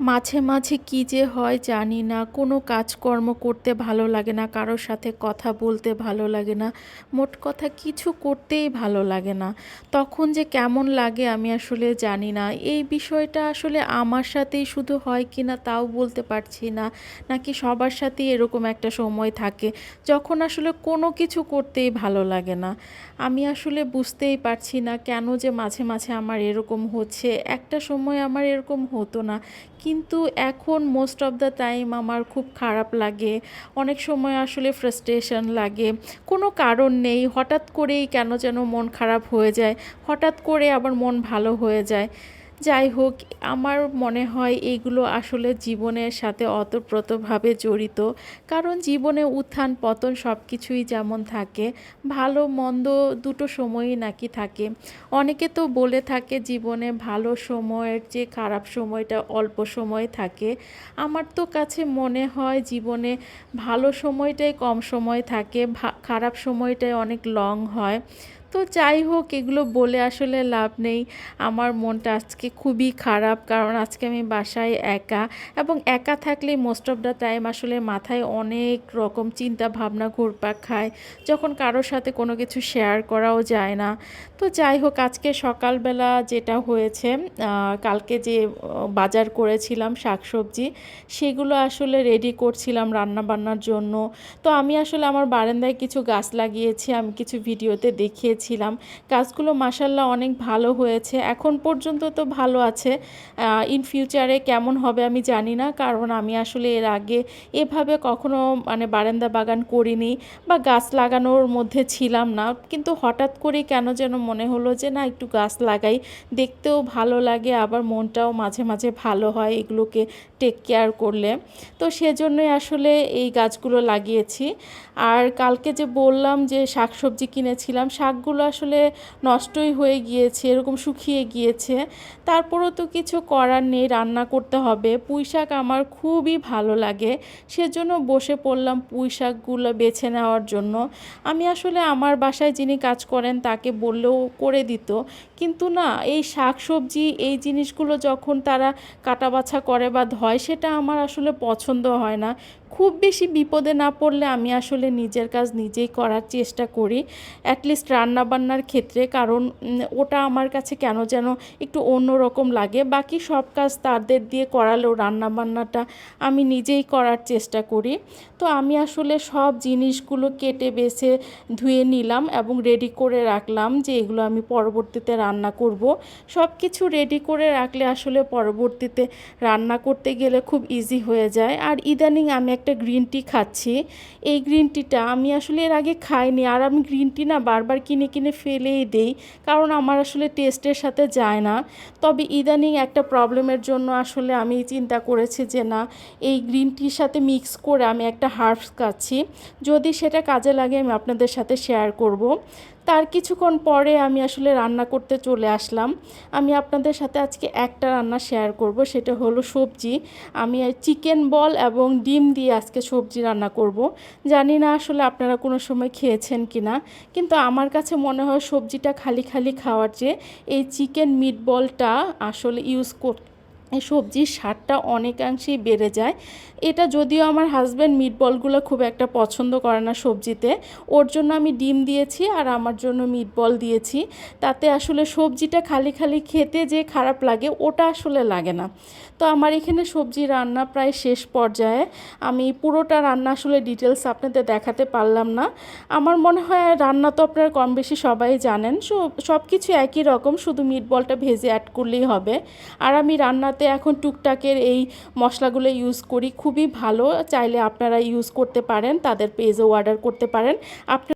মাঝে মাঝে কী যে হয় জানি না। কোনো কাজকর্ম করতে ভালো লাগে না, কারোর সাথে কথা বলতে ভালো লাগে না, মোট কথা কিছু করতেই ভালো লাগে না। তখন যে কেমন লাগে আমি আসলে জানি না। এই বিষয়টা আসলে আমার সাথেই শুধু হয় কি না তাও বলতে পারছি না, নাকি সবার সাথেই এরকম একটা সময় থাকে যখন আসলে কোনো কিছু করতেই ভালো লাগে না। আমি আসলে বুঝতেই পারছি না কেন যে মাঝে মাঝে আমার এরকম হচ্ছে। একটা সময় আমার এরকম হতো না। কিন্তু এখন মোস্ট অফ দ্য টাইম আমার খুব খারাপ লাগে। অনেক সময় আসলে ফ্রাস্ট্রেশন লাগে। কোনো কারণ নেই, হঠাৎ করেই কেন যেন মন খারাপ হয়ে যায়। হঠাৎ করে আবার মন ভালো হয়ে যায়। যাই হোক, আমার মনে হয় এইগুলো আসলে জীবনের সাথে অতপ্রতভাবে জড়িত। কারণ জীবনে উত্থান, পতন সব কিছুই যেমন থাকে, ভালো, মন্দ দুটো সময়ই নাকি থাকে। অনেকে তো বলে থাকে জীবনে ভালো সময়ের যে খারাপ সময়টা অল্প সময় থাকে। আমার তো কাছে মনে হয় জীবনে ভালো সময়টাই কম সময় থাকে খারাপ সময়টাই অনেক লং হয়। তো যাই হোক, এগুলো বলে আসলে লাভ নেই। আমার মনটা আজকে খুবই খারাপ, কারণ আজকে আমি বাসায় একা এবং একা থাকলে মোস্ট অফ দ্য টাইম আসলে মাথায় অনেক রকম চিন্তা ভাবনা ঘুরপাক খায়, যখন কারোর সাথে কোনো কিছু শেয়ার করাও যায় না। তো যাই হোক, আজকে সকালবেলা যেটা হয়েছে কালকে যে বাজার করেছিলাম শাকসবজি, সেগুলো আসলে রেডি করছিলাম রান্না বান্নার জন্য। তো আমি আসলে আমার বারান্দায় কিছু গাছ লাগিয়েছি, আমি কিছু ভিডিওতে দেখিয়েছি। দিয়েছিলাম গাছগুলো মাসাল্লাহ অনেক ভালো হয়েছে। এখন পর্যন্ত তো ভালো আছে। ইন ফিউচারে কেমন হবে আমি জানি না। কারণ আমি আসলে এর আগে এভাবে কখনো মানে বারান্দা বাগান করিনি বা গাছ লাগানোর মধ্যে ছিলাম না। কিন্তু হঠাৎ করেই কেন যেন মনে হলো যে, না, একটু গাছ লাগাই। দেখতেও ভালো লাগে, আবার মনটাও মাঝে মাঝে ভালো হয় এগুলোকে টেক কেয়ার করলে। তো সেজন্যই আসলে এই গাছগুলো লাগিয়েছি। আর কালকে যে বললাম যে শাকসবজি কিনেছিলাম শাকগুলো আসলে নষ্টই হয়ে গিয়েছে, এরকম শুকিয়ে গিয়েছে। তারপরও তো কিছু করার নেই, রান্না করতে হবে। পুঁই শাক আমার খুবই ভালো লাগে। সেজন্য বসে পড়লাম পুঁই শাকগুলো বেছে নেওয়ার জন্য। আমি আসলে আমার বাসায় যিনি কাজ করেন তাকে বললেও করে দিত। কিন্তু না, এই শাক সবজি এই জিনিসগুলো যখন তারা কাটা বাছা করে বা ধয়, সেটা আমার আসলে পছন্দ হয় না। খুব বেশি বিপদে না পড়লে আমি আসলে নিজের কাজ নিজেই করার চেষ্টা করি অ্যাটলিস্ট রান্নাবান্নার ক্ষেত্রে, কারণ ওটা আমার কাছে কেন যেন একটু অন্যরকম লাগে। বাকি সব কাজ তাদের দিয়ে করালেও রান্নাবান্নাটা আমি নিজেই করার চেষ্টা করি। তো আমি আসলে সব জিনিসগুলো কেটে বেছে ধুয়ে নিলাম এবং রেডি করে রাখলাম যে এগুলো আমি পরবর্তীতে রান্না করব। সব কিছু রেডি করে রাখলে আসলে পরবর্তীতে রান্না করতে গেলে খুব ইজি হয়ে যায়। আর ইদানিং আমি একটা গ্রিন টি খাচ্ছি। এই গ্রিন টিটা আমি আসলে এর আগে খাইনি। আর আমি গ্রিন টি না বারবার কিনে কিনে ফেলেই দেই। কারণ আমার আসলে টেস্টের সাথে যায় না। তবে ইদানিং একটা প্রবলেমের জন্য আসলে আমি চিন্তা করেছি যে, না, এই গ্রিন টির সাথে মিক্স করে আমি একটা হার্বস খাচ্ছি। যদি সেটা কাজে লাগে, আমি আপনাদের সাথে শেয়ার করব। তার কিছুক্ষণ পরে আমি আসলে রান্না করতে চলে আসলাম। আমি আপনাদের সাথে আজকে একটা রান্না শেয়ার করব, সেটা হলো সবজি। আমি চিকেন বল এবং ডিম দিয়ে আজকে সবজি রান্না করব। জানি না আসলে আপনারা কোনো সময় খেয়েছেন কি না কিন্তু আমার কাছে মনে হয় সবজিটা খালি খালি খাওয়ার চেয়ে এই চিকেন মিট বলটা আসলে ইউজ করতে সবজির স্বাদটা অনেকাংশেই বেড়ে যায়। এটা যদিও আমার হাজব্যান্ড মিটবলগুলো খুব একটা পছন্দ করে না সবজিতে। ওর জন্য আমি ডিম দিয়েছি আর আমার জন্য মিটবল দিয়েছি। তাতে আসলে সবজিটা খালি খালি খেতে যে খারাপ লাগে, ওটা আসলে লাগে না। তো আমার এখানে সবজি রান্না প্রায় শেষ পর্যায়ে। আমি পুরোটা রান্না আসলে ডিটেলস আপনাদের দেখাতে পারলাম না। আমার মনে হয় রান্না তো আপনারা কম বেশি সবাই জানেন। সব কিছু একই রকম, শুধু মিটবলটা ভেজে অ্যাড করলেই হবে। আর আমি রান্নাতে এখন টুকটাকের এই মশলাগুলো ইউজ করি। খুবই ভালো, চাইলে আপনারা ইউজ করতে পারেন, তাদের পেজও অর্ডার করতে পারেন। আপনার